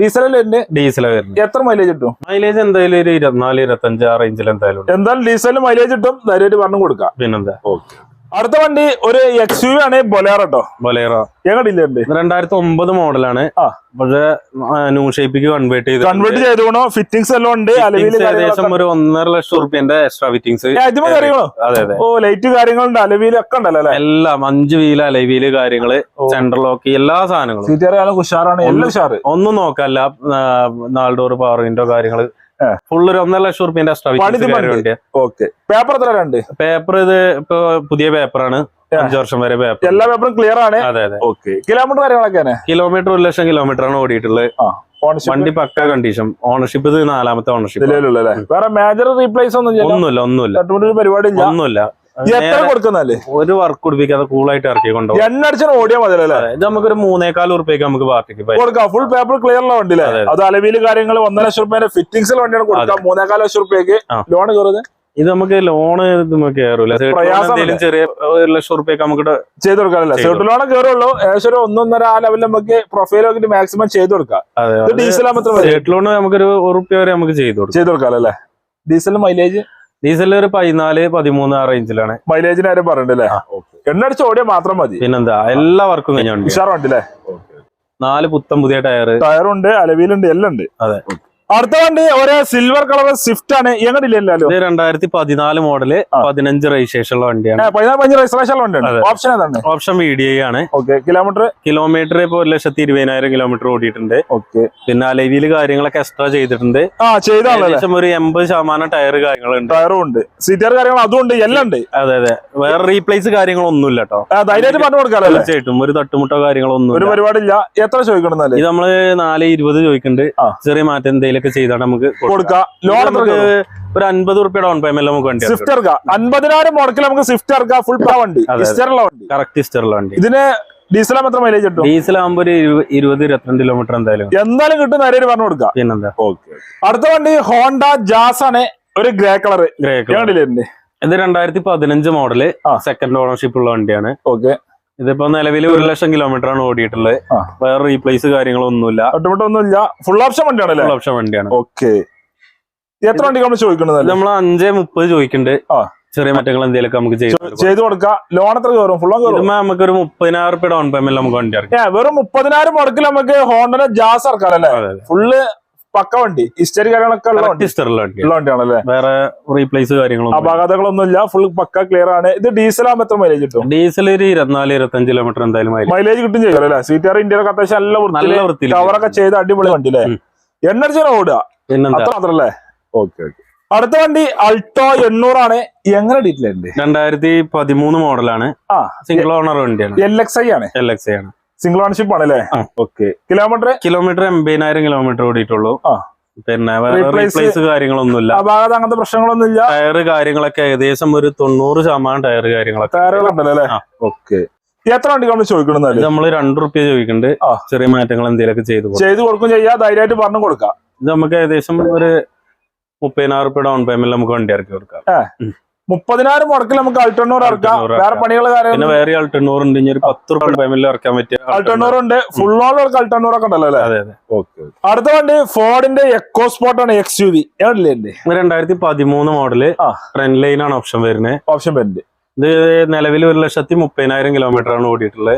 ഡീസലിൽ ഡീസൽ വരുന്നത് എത്ര മൈലേജ് കിട്ടും? മൈലേജ് എന്തായാലും ഒരു ഇരുപത്തിനാല് ഇരുപത്തഞ്ച് ആ റേഞ്ചിൽ എന്തായാലും ഉണ്ട്. എന്തായാലും ഡീസലിന് മൈലേജ് കിട്ടും. ധൈര്യമായിട്ട് പറഞ്ഞു കൊടുക്കാം. പിന്നെന്താ? അടുത്ത വണ്ടി ഒരു എക്സ് യു ആണ് ബൊലേറോ കേട്ടോ ബൊലേറോ എങ്ങടില്ലേ രണ്ടായിരത്തി ഒമ്പത് മോഡലാണ്. പക്ഷെ ന്യൂ ഷേപ്പിക്ക് കൺവേർട്ട് ചെയ്ത് കൺവേർട്ട് ചെയ്തോണോ ഫിറ്റിംഗ്സ് എല്ലാം ഉണ്ട്. ഏകദേശം ഒരു ഒന്നര ലക്ഷം റുപ്യന്റെ എക്സ്ട്രാ ഫിറ്റിംഗ്സ് കാര്യങ്ങളോ? അതെ അതെ. ഓ ലൈറ്റ് കാര്യങ്ങളുണ്ട്. അലവിൽ ഒക്കെ ഉണ്ടല്ലോ എല്ലാം അഞ്ച് വീൽ അലവീൽ കാര്യങ്ങൾ സെൻട്രൽ ലോക്ക് എല്ലാ സാധനങ്ങളും. ഉഷാറാണ്. എല്ലാം ഉഷാറ്. ഒന്നും നോക്കല്ല. നാല് ഡോർ പവർ വിൻഡോ കാര്യങ്ങൾ ഫുൾ ഒരു ഒന്നര ലക്ഷം റുപ്യന്റെ എക്സ്ട്രാ ഓക്കെ. പേപ്പർ എത്ര പേപ്പർ ഇത് ഇപ്പൊ പുതിയ പേപ്പറാണ്. അഞ്ചു വർഷം വരെ പേപ്പർ. എല്ലാ പേപ്പറും ക്ലിയർ ആണ്? അതെ അതെ. ഓക്കെ. കിലോമീറ്റർ കാര്യങ്ങളൊക്കെ കിലോമീറ്റർ ഒരു ലക്ഷം കിലോമീറ്റർ ആണ് ഓടിയിട്ടുള്ളത് വണ്ടി പക്ക കണ്ടീഷൻ ഓണർഷിപ്പ് ഇത് നാലാമത്തെ ഓണർഷിപ്പ് വേറെ മേജർ റീപ്ലേസ് ഒന്നും ഒന്നുമില്ല ഒന്നുമില്ല. പരിപാടി ഒന്നുമില്ല. എത്ര കൊടുക്കുന്നല്ലേ ഒരു വർക്ക് കുടിപ്പിക്കാതെ കൂളായിട്ട് ഇറക്കി കൊണ്ടുപോകും. എണ്ണ അടിച്ചാൽ ഓടിയാൽ മതി അല്ലേ ഇത് നമുക്കൊരു മൂന്നേക്കാൽ ഉറുപ്പ്യക്ക് നമുക്ക് പാർട്ടിക്ക് കൊടുക്കാം. ഫുൾ പേപ്പർ ക്ലിയർ ഉള്ള വണ്ടി അല്ലേ അത്. അലവിൽ കാര്യങ്ങൾ ഒന്നര ലക്ഷം രൂപയുടെ ഫിറ്റിംഗ്സിൽ വണ്ടിയാണ് കൊടുക്കാം. മൂന്നേക്കാൽ ലക്ഷം റുപ്യക്ക്. ലോൺ കയറുന്നത്? ഇത് നമുക്ക് ലോണ് നമുക്ക് കയറൂല. ചെറിയ ഒരു ലക്ഷം ഉറുപ്പ്യക്ക് നമുക്ക് ചെയ്ത് കൊടുക്കാനല്ലേ സെട്ടിൽ ലോണ് ലോൺ കയറുള്ളൂ. ഏകദേശം ഒരു ഒന്നൊന്നര ആ ലെവലിൽ നമുക്ക് പ്രൊഫൈൽ നോക്കിട്ട് മാക്സിമം ചെയ്ത് കൊടുക്കാം. ഡീസൽ ആ ഡീസൽ മാത്രം മതി ലോൺ നമുക്കൊരു ഉറുപ്പ്യ വരെ നമുക്ക് ചെയ്ത് കൊടുക്കാം. ചെയ്ത് കൊടുക്കാം അല്ലേ? ഡീസൽ മൈലേജ് ഡീസലിൽ ഒരു പതിനാല് പതിമൂന്ന് ആ റേഞ്ചിലാണ് മൈലേജിന് ആരും പറഞ്ഞില്ലേ. എണ്ണ അടിച്ച് ഓടിയാൽ മാത്രം മതി. പിന്നെന്താ എല്ലാ വർക്കും കഴിഞ്ഞുണ്ട് നാല് പുത്തം പുതിയ ടയർ ടയറുണ്ട് അലവിയിലുണ്ട് എല്ലാം ഉണ്ട്. അതെ. അടുത്ത വണ്ടി ഒരു സിൽവർ കളർ സ്വിഫ്റ്റ് ആണ്. എങ്ങനെയില്ലല്ലോ ഇത് രണ്ടായിരത്തി പതിനാല് മോഡൽ പതിനഞ്ച് രജിസ്ട്രേഷൻ ഉള്ള വണ്ടിയാണ്. രജിസ്ട്രേഷൻ ഓപ്ഷൻ ഏതാണ് ഓപ്ഷൻ വി ഡി ഐ ആണ്. ഓക്കെ കിലോമീറ്റർ കിലോമീറ്റർ ഇപ്പൊ ഒരു ലക്ഷത്തി ഇരുപതിനായിരം കിലോമീറ്റർ ഓടിയിട്ടുണ്ട്. ഓക്കെ പിന്നെ അലവിയിൽ കാര്യങ്ങളൊക്കെ എക്സ്ട്രാ ചെയ്തിട്ടുണ്ട്. ആ ചെയ്താലും ഒരു എൺപത് ശതമാനം ടയർ കാര്യങ്ങളുണ്ട്. ടയറും ഉണ്ട്. സീറ്റർ കാര്യങ്ങൾ അതും ഉണ്ട് എല്ലാം ഉണ്ട്. അതെ അതെ. വേറെ റീപ്ലേസ് കാര്യങ്ങളൊന്നുമില്ല കേട്ടോ ധൈര്യമായിട്ട് പറഞ്ഞു കൊടുക്കാമല്ലേ തീർച്ചയായിട്ടും. ഒരു തട്ടുമുട്ടോ കാര്യങ്ങളൊന്നും ഒരു പരിപാടിയില്ല. എത്ര ചോദിക്കണം ഇത് നമ്മൾ നാല് ഇരുപത് ചോദിക്കുന്നുണ്ട് ചെറിയ മാറ്റം എന്തെങ്കിലുമൊക്കെ ചെയ്താണ് നമുക്ക് കൊടുക്കാം. ലോൺ നമുക്ക് ഒരു അൻപത് റുപ്യ ഡൗൺ പേയ്മെന്റ് നമുക്ക് വണ്ടി സ്വിഫ്റ്റ് ഇറക്കാം അൻപതിനായിരം മുടക്കിൽ നമുക്ക് സ്വിഫ്റ്റ് ഇറക്കാം ഫുൾ വണ്ടി. അതെ. ഇസ്റ്ററുള്ള വണ്ടി. കറക്റ്റ് ഇസ്റ്ററുള്ള വണ്ടി. ഇതിന് ഡീസൽ മാത്രം മൈലേജ് കിട്ടും? ഡീസൽ ആകുമ്പോൾ ഒരു ഇരുപ- ഇരുപത് ഇരുപത്തിരണ്ട് കിലോമീറ്റർ എന്തായാലും. എന്തായാലും കിട്ടും നേരെ പറഞ്ഞു കൊടുക്കാം പിന്നെന്താ? അടുത്ത വണ്ടി ഹോണ്ട ജാസ് ആണ്. ഒരു ഗ്രേ കളർ ഗ്രേ കളർ ഇത് രണ്ടായിരത്തി പതിനഞ്ച് മോഡൽ സെക്കൻഡ് ഓണർഷിപ്പ് ഉള്ള വണ്ടിയാണ്. ഓക്കെ ഇതിപ്പോ നിലവിൽ ഒരു ലക്ഷം കിലോമീറ്റർ ആണ് ഓടിയിട്ടുള്ളത് വേറെ റീപ്ലേസ് കാര്യങ്ങളൊന്നുമില്ല. ഒട്ടുമുട്ടൊന്നുമില്ല ഫുൾ ഓപ്ഷൻ വണ്ടിയാണ് ഫുൾ ഓപ്ഷൻ വണ്ടിയാണ്. ഓക്കെ എത്ര വണ്ടി ചോദിക്കുന്നത് നമ്മൾ അഞ്ചേ മുപ്പത് ചോദിക്കുന്നുണ്ട്. ചെറിയ മാറ്റങ്ങൾ എന്തെങ്കിലും നമുക്ക് ചെയ്തു കൊടുക്കാം. ലോൺ എത്ര കയറും? ഫുൾ നമുക്ക് ഒരു മുപ്പതിനായിരം റുപ്യ ഡൗൺ പേയ്മെന്റ് നമുക്ക് വണ്ടി ഇറക്കാം. വെറും മുപ്പതിനായിരം മുടക്കിൽ നമുക്ക് ഹോണ്ടയുടെ ജാസ് ഇറക്കാം അല്ലേ. ഫുള്ള് പക്ക വണ്ടി. ഹിസ്റ്ററി കാര്യങ്ങളൊക്കെ ഉള്ള വണ്ടി. ഉള്ള വണ്ടിയാണല്ലേ? വേറെ റീപ്ലേസ് കാര്യങ്ങളും അപകടങ്ങളൊന്നും ഇല്ല ഫുൾ പക്ക ക്ലിയർ ആണ്. ഇത് ഡീസൽ ആകുമ്പോൾ എത്ര മൈലേജ് കിട്ടും? ഡീസൽ ഒരു ഇരുപത്തിനാല് ഇരുപത്തഞ്ച് കിലോമീറ്റർ എന്തായാലും മൈലേജ് കിട്ടും ചെയ്യും അല്ലേ? സീറ്റാർ ഇന്ത്യയിലൊക്കെ അത്യാവശ്യം നല്ല നല്ല വൃത്തി അവരൊക്കെ കവറൊക്കെ ചെയ്ത് അടിപൊളി വണ്ടി അല്ലേ. റോഡാ ഓടുക? അത്ര മാത്രല്ലേ? Okay okay. അടുത്ത വണ്ടി അൾട്ടോ എണ്ണൂറാണ്. എങ്ങനെ ഡീറ്റെയിൽ ഉണ്ട് രണ്ടായിരത്തി പതിമൂന്ന് മോഡലാണ് ആ സിംഗിൾ ഓണർ വണ്ടിയാണ്. എൽ എക്സ് ഐ ആണ്. എൽ എക്സ് ഐ ആണ്. സിംഗിൾ ഓണർഷിപ്പ് ആണല്ലേ? അല്ലേ. ഓക്കെ കിലോമീറ്റർ കിലോമീറ്റർ എൺപതിനായിരം കിലോമീറ്റർ ഓടിയിട്ടുള്ളൂ. പിന്നെ റീപ്ലേസ് കാര്യങ്ങളൊന്നുമില്ല. അപാകത അങ്ങനത്തെ പ്രശ്നങ്ങളൊന്നും ഇല്ല ടയർ കാര്യങ്ങളൊക്കെ ഏകദേശം ഒരു തൊണ്ണൂറ് ശതമാനം ടയർ കാര്യങ്ങളൊക്കെ. ടയറുകളുണ്ടല്ലേ. ഓക്കെ എത്ര വണ്ടി നമ്മൾ ചോദിക്കണം നമ്മൾ രണ്ട് റുപ്യ ചോദിക്കുന്നുണ്ട് ചെറിയ മാറ്റങ്ങൾ എന്തെങ്കിലുമൊക്കെ ചെയ്തു ചെയ്തു ചെയ്ത് കൊടുക്കും ചെയ്യാ. ധൈര്യമായിട്ട് പറഞ്ഞു കൊടുക്കാം. ഇത് നമുക്ക് ഏകദേശം ഒരു മുപ്പതിനായിരം റുപ്യ ഡൗൺ പേയ്മെന്റ് നമുക്ക് വണ്ടി ഇറക്കി കൊടുക്കാം. മുപ്പതിനായിരം മുടക്കിൽ നമുക്ക് അൾട്ടണ്ണൂർ ഇറക്കാം. വേറെ ഇറക്കാം. പണികൾ കാര്യം വേറെ അൾട്ടണ്ണൂർ ഉണ്ട് ഇനി ഒരു പത്ത് പേയ്മെന്റിൽ ഇറക്കാൻ പറ്റിയ അൾട്ടണ്ണൂർ ഉണ്ട്. ഫുൾ ഓണർക്ക് അൾട്ടണ്ണൂർ ഒക്കെ ഉണ്ടല്ലോ അല്ലേ? അടുത്ത വണ്ടി ഫോർഡിന്റെ എക്കോ സ്പോർട്ട് ആണ് എക്സ് യു വി രണ്ടായിരത്തി പതിമൂന്ന് മോഡൽ ഫ്രണ്ട് ട്രെൻഡ് ലൈൻ ആണ് ഓപ്ഷൻ വരുന്നത് ഓപ്ഷൻ വരുന്നത് ഇത് നിലവിൽ ഒരു ലക്ഷത്തി മുപ്പതിനായിരം കിലോമീറ്റർ ആണ് ഓടിയിട്ടുള്ളത്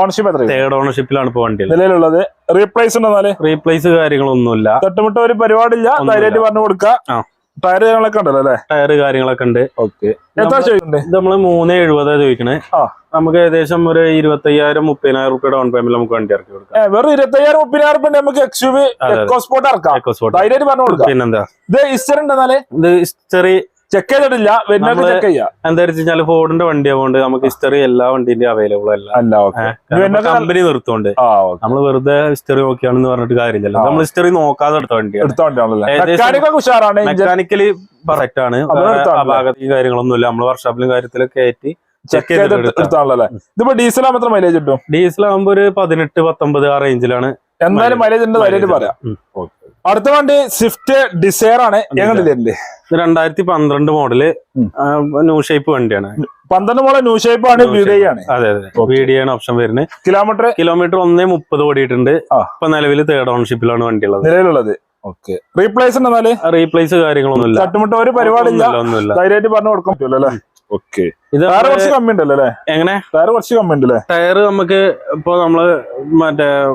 ഓണർഷിപ്പ് എത്ര തേർഡ് ഓണർഷിപ്പിലാണ് ഇപ്പൊ വണ്ടി നിലവിലുള്ളത്. റീപ്ലേസ് ഉണ്ടോ റീപ്ലേസ് കാര്യങ്ങളൊന്നുമില്ല. തട്ടുമുട്ട ഒരു പരിപാടിയില്ല. ഒന്നുമില്ല. ധൈര്യമായിട്ട് പറഞ്ഞു കൊടുക്കാം. ടയർ കാര്യങ്ങളൊക്കെ ഉണ്ടല്ലോ അല്ലേ? ടയർ കാര്യങ്ങളൊക്കെ ഉണ്ട്. ഓക്കെ. എത്ര ചോദിക്കുന്നുണ്ട് ഇത് നമ്മൾ മൂന്ന് എഴുപതാ ചോദിക്കണേ. ആ. നമുക്ക് ഏകദേശം ഒരു ഇരുപത്തയ്യായിരം മുപ്പതിനായിരം റുപ്യ ഡൗൺ പേയ്മെന്റ് നമുക്ക് വണ്ടി ഇറക്കി കൊടുക്കാം. വെറും ഇരുപത്തയ്യായിരം മുപ്പതിനായിരം റുപ്യ നമുക്ക് എക്സ് യു വി അതെ, അതെ. എക്കോ സ്പോർട്ട് ഇറക്കാം. ധൈര്യമായിട്ട് പറഞ്ഞു കൊടുക്കാം. പിന്നെന്താ? ഇത് ഹിസ്റ്ററി ഉണ്ടെന്നാലേ? ഇത് ചെറിയ ചെക്ക് ചെയ്തിട്ടില്ല. വരുന്നത് ചെക്ക് ചെയ്യാം. എന്താ ഫോർഡിന്റെ വണ്ടി ആവുകൊണ്ട് നമുക്ക് ഹിസ്റ്ററി എല്ലാ വണ്ടിന്റെ അവൈലബിൾ അല്ല. കമ്പനി നിർത്തുകൊണ്ട് നമ്മൾ വെറുതെ ഹിസ്റ്ററി നോക്കിയാണെന്ന് പറഞ്ഞിട്ട് കാര്യമില്ലല്ലോ നമ്മൾ ഹിസ്റ്ററി നോക്കാതെ എടുത്ത വണ്ടിയാണ്. മെക്കാനിക്കലി കറക്റ്റ് ആണ്. അത് കാര്യങ്ങളൊന്നുമില്ല? നമ്മൾ വർക്ക്ഷോപ്പിലും കാര്യത്തിലും കയറ്റി ചെക്ക് ചെയ്ത് എടുത്ത. എടുത്താണല്ലേ ഇതിപ്പോ ഡീസൽ എത്ര മൈലേജ് കിട്ടും? ഡീസൽ ആകുമ്പോ ഒരു പതിനെട്ട് പത്തൊമ്പത് ആ റേഞ്ചിലാണ് എന്തായാലും മൈലേജ് ഉണ്ട് ധൈര്യമായിട്ട് പറയാം. അടുത്ത വണ്ടി സ്വിഫ്റ്റ് ഡിസയർ ആണ്. ഇത് രണ്ടായിരത്തി പന്ത്രണ്ട് മോഡൽ ന്യൂ ഷേപ്പ് വണ്ടിയാണ്. പന്ത്രണ്ട് മോഡൽ ന്യൂ ഷേപ്പ് ആണ് ആണ് അതെ അതെ. വീഡിയോ ആണ് ഓപ്ഷൻ വരുന്നത്. കിലോമീറ്റർ? കിലോമീറ്റർ ഒന്നേ മുപ്പത് ഓടിയിട്ടുണ്ട്. ഇപ്പൊ നിലവിൽ തേർഡ് ഓൺഷിപ്പിലാണ് വണ്ടി ഉള്ളത് നിലവിലുള്ളത്. ഓക്കെ. റീപ്ലേസ് റീപ്ലേസ് കാര്യങ്ങളൊന്നുമില്ല. തട്ടുമുട്ട ഒരു പരിപാടി ധൈര്യമായിട്ട് പറഞ്ഞു കൊടുക്കാൻ പറ്റുമല്ലോ അല്ലേ ഓക്കെ. ഇത് ടയർ കുറച്ച് കമ്മി ഉണ്ടല്ലോ അല്ലേ? എങ്ങനെ? ടയർ കുറച്ച് കമ്മി ടയർ നമുക്ക് ഇപ്പൊ നമ്മൾ മറ്റേ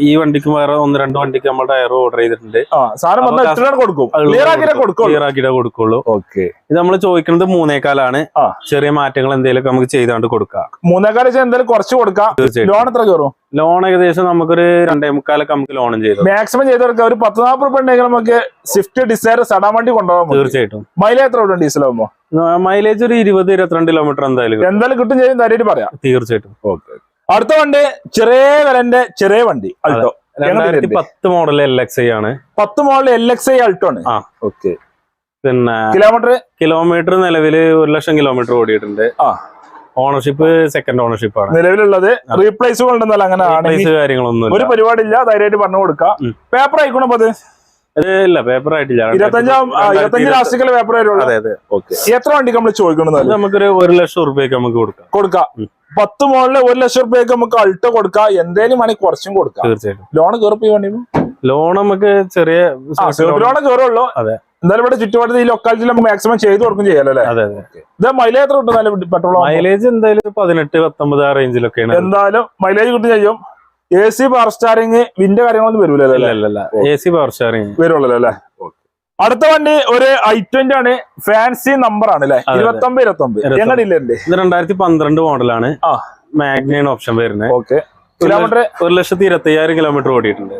ഈ- വണ്ടിക്ക് വേറെ ഒന്ന് രണ്ട് വണ്ടിക്ക് നമ്മൾ ടയർ ഓർഡർ ചെയ്തിട്ടുണ്ട്. സാധനം കൊടുക്കും. ക്ലിയർ ആക്കിയിട്ട് കൊടുക്കുള്ളൂ. ഓക്കെ. ഇത് നമ്മൾ ചോദിക്കുന്നത് മൂന്നേക്കാലാണ്. ചെറിയ മാറ്റങ്ങൾ എന്തെങ്കിലും നമുക്ക് ചെയ്താണ്ട് കൊടുക്കാം. മൂന്നേക്കാൾ വെച്ചാൽ എന്തായാലും കുറച്ച് കൊടുക്കാം. ലോൺ എത്ര കയറും? ലോൺ ഏകദേശം നമുക്കൊരു രണ്ടേ മുക്കാലൊക്കെ നമുക്ക് ലോണും ചെയ്തു. മാക്സിമം ചെയ്ത് കൊടുക്കാം. ഒരു പത്ത് നാൽപ്പത് രൂപ ഉണ്ടെങ്കിൽ നമുക്ക് സ്വിഫ്റ്റ് ഡിസൈർ സടാൻ വണ്ടി കൊണ്ടുപോകാം തീർച്ചയായിട്ടും. മൈലേജ് എത്ര ഡീസൽ ആകുമ്പോൾ മൈലേജ് ഒരു ഇരുപത് ഇരുപത്തിരണ്ട് കിലോമീറ്റർ എന്തായാലും. എന്തായാലും കിട്ടും ചെയ്യും ധൈര്യമായിട്ട് പറയാം. തീർച്ചയായിട്ടും. ഓക്കെ. അടുത്ത വണ്ടി ചെറിയ വിലന്റെ ചെറിയ വണ്ടി അൾട്ടോ രണ്ടായിരത്തി പത്ത് മോഡൽ എൽ എക്സ് ഐ ആണ്. പത്ത് model L X I Alto ആണ്. ആ. ഓക്കെ. പിന്നെ കിലോമീറ്റർ കിലോമീറ്റർ നിലവിൽ ഒരു ലക്ഷം കിലോമീറ്റർ ഓടിയിട്ടുണ്ട്. ആ. ഓണർഷിപ്പ് സെക്കൻഡ് ഓണർഷിപ്പ് ആണ്. നിലവിലുള്ളത് റീപ്ലേസ് കൊണ്ടെന്നല്ല അങ്ങനെ കാര്യങ്ങളൊന്നും ഒരു പരിപാടി ഇല്ല ധൈര്യമായിട്ട് പറഞ്ഞു കൊടുക്കാം. പേപ്പർ ആയിക്കോണം അത്? ഇല്ല പേപ്പർ ആയിട്ടില്ല. ഇരുപത്തഞ്ചാം ആ, ഇരുപത്തഞ്ച് ലാസ്റ്റിക്കൽ പേപ്പർ ആയിട്ടുള്ളൂ അതെ അതെ. എത്ര വണ്ടിക്ക് നമ്മൾ ചോദിക്കണം നമുക്കൊരു ഒരു ലക്ഷം റുപ്യക്ക് നമുക്ക് കൊടുക്കാം. കൊടുക്കാം. പത്ത് മോളിൽ ഒരു ലക്ഷം റുപ്യക്ക് നമുക്ക് അൾട്ട് കൊടുക്കാം. എന്തേലും വേണമെങ്കിൽ കുറച്ചും കൊടുക്കാം. തീർച്ചയായിട്ടും. ലോൺ കയറിപ്പോ വേണ്ടി ലോൺ നമുക്ക് ചെറിയ ലോൺ കേറുള്ളൂ അതെ. എന്തായാലും ഇവിടെ ചുറ്റുപാടത്ത് ഈ ലൊക്കാലിറ്റിയിൽ നമുക്ക് മാക്സിമം ചെയ്ത് കൊടുക്കും ചെയ്യാലോ അല്ലേ? അതെ അതെ. ഇത് മൈലേജ് എത്ര കിട്ടും പെട്രോൾ മൈലേജ് എന്തായാലും പതിനെട്ട് പത്തൊമ്പത് ആ റേഞ്ചിലൊക്കെയാണ് എന്തായാലും മൈലേജ് കിട്ടും ചെയ്യും. എ സി പവർ സ്റ്റാറിങ് വിന്റെ കാര്യങ്ങളൊന്നും വരൂലല്ലോ എ സി പവർ സ്റ്റാറിങ് വരുള്ളല്ലോ അല്ലേ? അടുത്ത വണ്ടി ഒരു ഐ ട്വന്റി ആണ്. ഫാൻസി നമ്പർ ആണ് അല്ലെ. ഇരുപത്തി ഒമ്പത് ഇരുപത്തി ഒമ്പത് ഇത് രണ്ടായിരത്തി പന്ത്രണ്ട് മോഡലാണ്. ആ. മാഗ്നൈൻ ഓപ്ഷൻ വരുന്നത്. ഓക്കെ കിലോമീറ്റർ ഒരു ലക്ഷത്തി ഇരുപത്തി അയ്യായിരം കിലോമീറ്റർ ഓടിയിട്ടുണ്ട്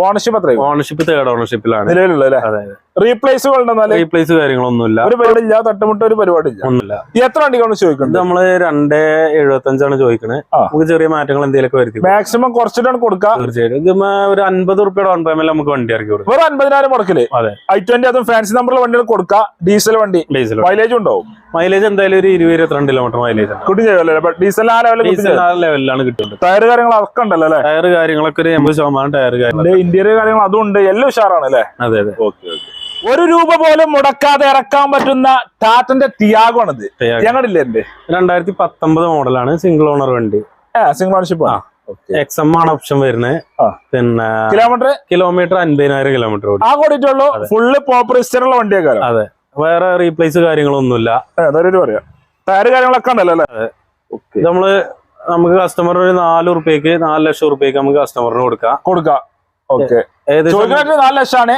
ഓണർഷിപ്പ് എത്രയും ഓണർഷിപ്പ് തേർഡ് ഓണർഷിപ്പിലാണ് നിലവിലുള്ള അതെ. റീപ്ലേസുകൾ റീപ്ലേസ് കാര്യങ്ങളൊന്നുമില്ല. ഒരു പരിപാടി ഇല്ല തട്ടുമുട്ട ഒരു പരിപാടിയില്ല. ഒന്നുമില്ല. എത്ര വണ്ടിക്കാണ് ചോദിക്കുന്നത് നമ്മൾ രണ്ട് എഴുപത്തി അഞ്ചാണ് ചോദിക്കുന്നത് നമുക്ക് ചെറിയ മാറ്റങ്ങൾ എന്തെങ്കിലും വരുത്തി. മാക്സിമം കുറച്ചിട്ടാണ് കൊടുക്കുക തീർച്ചയായിട്ടും. ഒരു അൻപത് റുപ്യ ഡൗൺ പേയ്മെന്റ് നമുക്ക് വണ്ടി ഇറക്കി കൊടുക്കും. വെറും അൻപതിനായിരം മുടക്കിൽ. അതെ. ഐ ട്വന്റി അതും ഫാൻസി നമ്പറിലെ വണ്ടികൾ കൊടുക്കുക ഡീസൽ വണ്ടി. ഡീസൽ മൈലേജ് ഉണ്ടാവും. മൈലേജ് എന്തായാലും ഒരു ഇരുപത് ഇരുപത്തിരണ്ട് കിലോമീറ്റർ മൈലേജ് കുട്ടി ചെയ്യുമല്ലോ ഡീസൽ ആ ലെവലിൽ ആ ലെവലിലാണ് കിട്ടുന്നത്. ടയർ കാര്യങ്ങൾ അതൊക്കെ ഉണ്ടല്ലോ അല്ലേ? ടയർ കാര്യങ്ങളൊക്കെ ഒരു എൺപത് ശതമാനം ടയർ കാര്യങ്ങൾ ഇന്റീരിയർ കാര്യങ്ങൾ അതും ഉണ്ട്. എല്ലാം ഉഷാറാണ് അല്ലേ? അതെ അതെ. ഒരു രൂപ പോലും മുടക്കാതെ ഇറക്കാൻ പറ്റുന്ന ടാറ്റന്റെ ടിയാഗോ. ആണിത് Tiago. ഞങ്ങളില്ലേ എന്റെ രണ്ടായിരത്തി പത്തൊമ്പത് മോഡലാണ് സിംഗിൾ ഓണർ വണ്ടി. സിംഗിൾ ഓണർഷിപ്പ് ആ. എക്സ് എം ആണ് ഓപ്ഷൻ വരുന്നത് പിന്നെ കിലോമീറ്റർ കിലോമീറ്റർ അൻപതിനായിരം കിലോമീറ്റർ ആ കൂടിയിട്ടുള്ളൂ. ഫുള്ള് പോപ്പർ ഹിസ്റ്ററുള്ള വണ്ടിയൊക്കെ അതെ. വേറെ റീപ്ലേസ് കാര്യങ്ങളൊന്നുമില്ല. പറയാം. ടയർ കാര്യങ്ങളൊക്കെ ഉണ്ടല്ലോ അല്ലേ? നമ്മൾ നമുക്ക് കസ്റ്റമർ ഒരു നാല് ഉറുപ്പ്യക്ക് നാല് ലക്ഷം ഉറുപ്പ്യക്ക് നമുക്ക് കസ്റ്റമറിന് കൊടുക്കാം. കൊടുക്കാം. ഓക്കെ നാല് ലക്ഷമാണ്.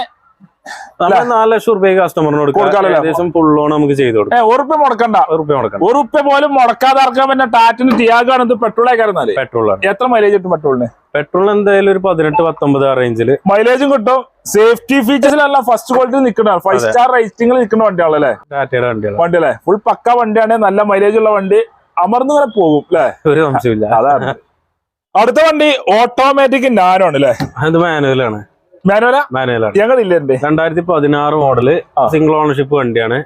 നമ്മൾ നാല് ലക്ഷം ഉറുപ്പ്യക്ക് കസ്റ്റമറിന് കൊടുക്കാം കൊടുക്കാമല്ലോ. ഏകദേശം ലോൺ നമുക്ക് ചെയ്ത് കൊടുക്കാം. ഉറുപ്പ്യ മുടക്കണ്ട. ഉറുപ്പ്യ കൊടുക്കണം ഒരു ഉറുപ്പ്യ പോലും മുടക്കാതെ ഇറക്കാൻ പറ്റുന്ന ടാറ്റിന് ടിയാഗോ ആണ് ഇത് പെട്രോൾ കയറുന്നാൽ പെട്രോൾ ആണ്. എത്ര മൈലേജ് കിട്ടും പെട്രോളിന് പെട്രോൾ എന്തായാലും ഒരു പതിനെട്ട് പത്തൊമ്പത് ആ റേഞ്ചിൽ മൈലേജും കിട്ടും. സേഫ്റ്റി ഫീച്ചേഴ്സിലല്ല ഫസ്റ്റ് ക്വാളിറ്റി നിൽക്കുന്ന ഫൈവ്. സ്റ്റാർ റേറ്റിംഗിൽ നിൽക്കുന്ന വണ്ടിയാണല്ലോ ടാറ്റയുടെ വണ്ടികളാണ് വണ്ടി അല്ലേ? ഫുൾ പക്ക വണ്ടിയാണ് നല്ല മൈലേജ് ഉള്ള വണ്ടി. അമർന്നു ഇങ്ങനെ പോകും അല്ലേ? ഒരു സംശയമില്ല അതാണ്. അടുത്ത വണ്ടി ഓട്ടോമാറ്റിക് നാനോ ആണ് അല്ലേ? അത് മാനുവലാണ് മാനുവല? മാനുവലാണ്. ഞങ്ങളില്ലേ രണ്ടായിരത്തി പതിനാറ് മോഡൽ സിംഗിൾ ഓണർഷിപ്പ് വണ്ടിയാണ്.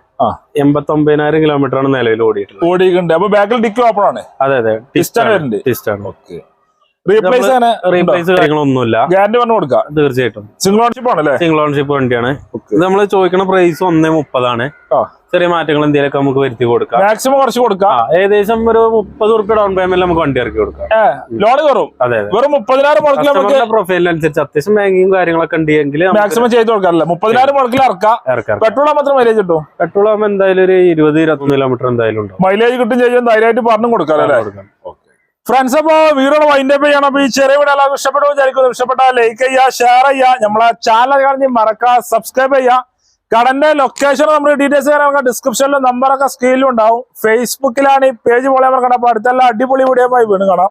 എൺപത്തി ഒമ്പതിനായിരം കിലോമീറ്റർ ആണ് നിലവിൽ ഓടിയിട്ടുള്ളത്. ഓടിയിട്ടുണ്ട്. അപ്പൊ ബാക്കിൽ ഡിക്കി ഓപ്പൺ ആണ്? അതെ അതെ. ടിസ്റ്റാണ് റീപ്ലേസ് ആണ്. റീപ്ലേസ് കാര്യങ്ങളൊന്നുമില്ല. ഗ്യാരണ്ടി പറഞ്ഞു കൊടുക്കാം? തീർച്ചയായിട്ടും. സിംഗിൾ ഓണർഷിപ്പ് ആണല്ലേ? സിംഗിൾ ഓണർഷിപ്പ് വണ്ടിയാണ്. ഇത് നമ്മൾ ചോദിക്കുന്ന പ്രൈസ് ഒന്നേ മുപ്പതാണ്. ചെറിയ മാറ്റങ്ങൾ എന്തെങ്കിലുമൊക്കെ നമുക്ക് വരുത്തി കൊടുക്കാം. മാക്സിമം കുറച്ച് കൊടുക്കാം. ഏകദേശം ഒരു മുപ്പത് റുപ്യ ഡൗൺ പേയ്മെന്റ് നമുക്ക് വണ്ടി ഇറക്കി കൊടുക്കാം. ലോൺ കയറും. അതെ വെറും മുപ്പതിനായിരം മുടക്കിൽ പ്രൊഫൈലിനനുസരിച്ച് അത്യാവശ്യം ബാങ്കിങ് കാര്യങ്ങളൊക്കെ ഉണ്ടെങ്കിൽ മാക്സിമം ചെയ്ത് കൊടുക്കാറില്ല. മുപ്പതിനായിരം മുടക്കിൽ ഇറക്കാം. പെട്രോൾ മാത്രം മൈലേജ് കിട്ടും. പെട്രോൾ ആകുമ്പോൾ എന്തായാലും ഒരു ഇരുപത് ഇരുപത്തൊന്ന് കിലോമീറ്റർ എന്തായാലും ഉണ്ടാവും. മൈലേജ് കിട്ടും ചെയ്യാൻ ധൈര്യമായിട്ട് പറഞ്ഞു കൊടുക്കാം അല്ലേ? ഫ്രണ്ട്സ് അപ്പൊ വീഡിയോ വൈൻഡ് അപ്പ് ചെയ്യണം. അപ്പൊ ഈ ചെറിയ വീഡിയോ എല്ലാവർക്കും ഇഷ്ടപ്പെട്ടു വിചാരിക്കുന്നു. ഇഷ്ടപ്പെട്ടാൽ ലൈക്ക് ചെയ്യുക ഷെയർ ചെയ്യുക. നമ്മളെ ചാനൽ കാണി മറക്കുക സബ്സ്ക്രൈബ് ചെയ്യുക. കടന്റെ ലൊക്കേഷൻ നമ്മുടെ ഡീറ്റെയിൽസ് നമുക്ക് ഡിസ്ക്രിപ്ഷനിലും നമ്പറൊക്കെ സ്ക്രീനിലും ഉണ്ടാവും. ഫേസ്ബുക്കിലാണ് ഈ പേജ് പോലെ നമ്മൾ കണ്ടപ്പോൾ അടുത്തെല്ലാം അടിപൊളി വീഡിയോ ആയി വീണ് കാണാം.